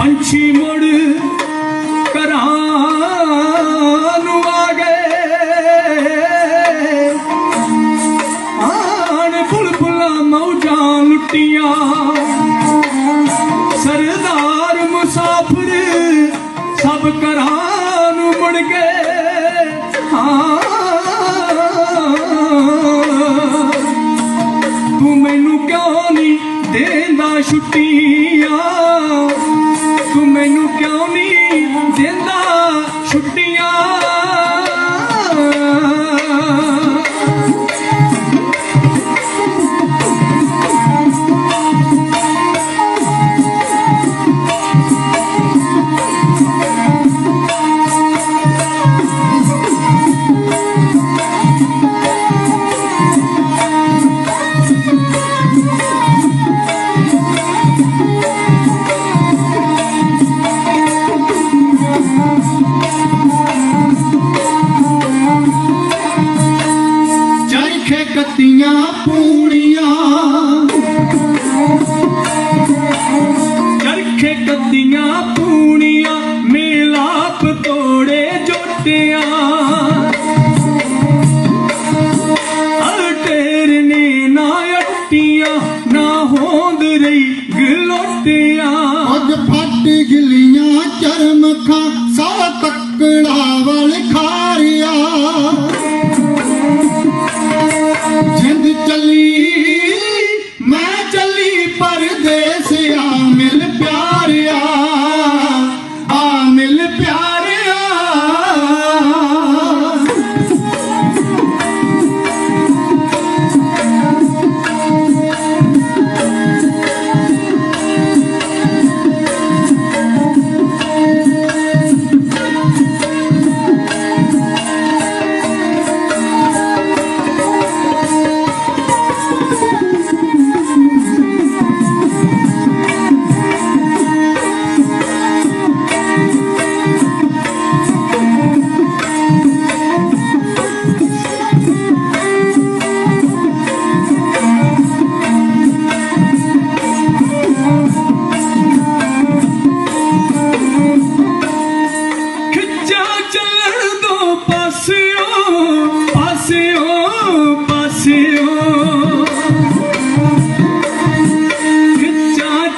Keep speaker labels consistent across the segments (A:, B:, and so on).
A: ਪੰਛੀ ਮੁੜ ਘਰਾਂ ਨੂੰ ਆ ਗਏ। ਆਣ ਬੁਲਬੁਲਾਂ ਮੌਜਾਂ ਲੁੱਟੀਆਂ। ਸਰਦਾਰ ਮੁਸਾਫਰ ਸਭ ਘਰਾਂ ਨੂੰ ਮੁੜ ਗਏ। ਹਾਂ। ਤੂੰ ਮੈਨੂੰ ਕਿਉਂ ਨਹੀਂ ਦੇਂਦਾ ਛੁੱਟੀ? சுட்டி
B: ਚਰਖੇ ਪੂਣੀਆਂ।
A: ਚਰਖੇ ਕੱਦੀਆਂ ਪੂਣੀਆਂ, ਮੇਲਾਪ ਤੋੜੇ ਜੋਟਿਆਂ ਅਟੇਰ ਨੇ ਨਾ ਅੱਟੀਆਂ, ਨਾ ਹੋਂਦ ਰਹੀ ਗਲੋਟਿਆਂ।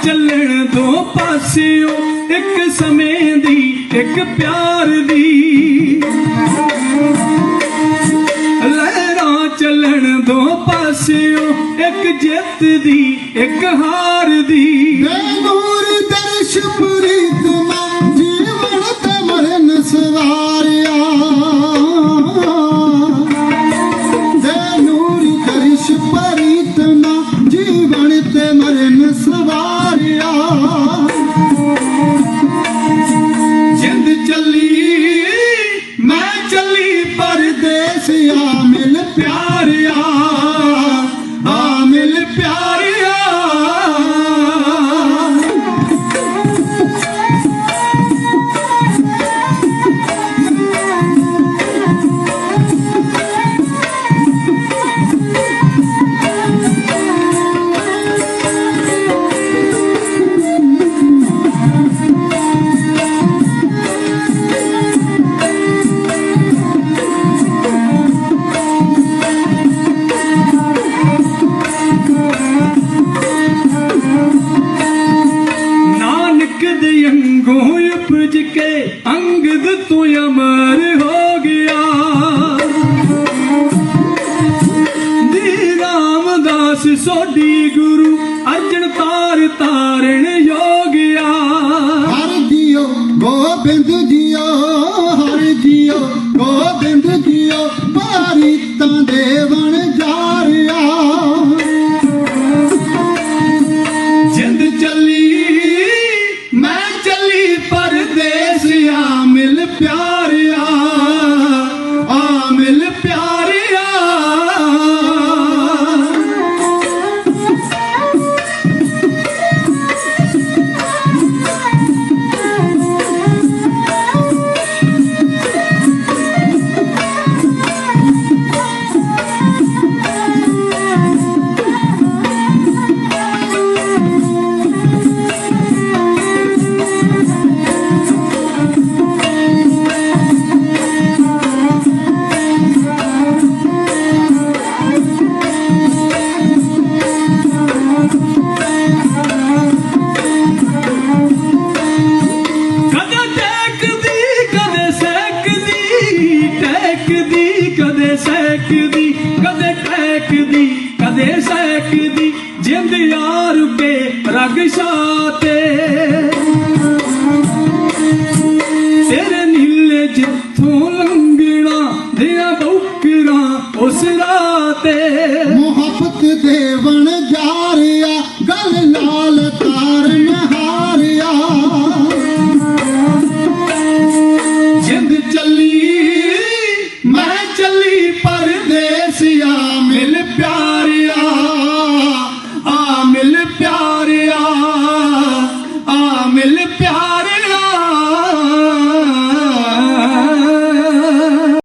A: ਚੱਲਣ ਦੋ ਪਾਸਿਓ, ਇੱਕ ਸਮੇਂ ਦੀ, ਇੱਕ ਪਿਆਰ ਦੀ। ਲਹਿਰਾਂ ਚੱਲਣ ਦੋ ਪਾਸਿਓ, ਇੱਕ ਜਿੱਤ ਦੀ, ਇੱਕ ਹਾਰ ਦੀ।
B: ਬੇਨੂਰ ਦਰਸ਼ ਪ੍ਰੀਤ ਮੈਂ ਜੀਵਨ ਤੇ ਮਰਨ ਸਵਾਰਿਆ। ਬੇਨੂਰ ਦਰਸ਼ आमिल प्यार
A: आमिल प्यार ਅੰਗੋਂ ਕੇ ਅੰਗਦ ਤੂੰ ਅਮਰ ਹੋ ਗਿਆ। ਦੀ ਰਾਮਦਾਸ ਸੋਢੀ ਗੁਰੂ ਅਰਜਨ ਤਾਰ
B: ਤਾਰੇ ਕੇ
A: ਰਗ ਸ਼ਾਤੇ ਤੇਰੇ ਨੀਲੇ ਜਿੱਥੋਂ ਲੰਗਣਾ ਦਿਆਂ ਬੌਕਰਾਂ ਉਸ ਰਾਤੇ।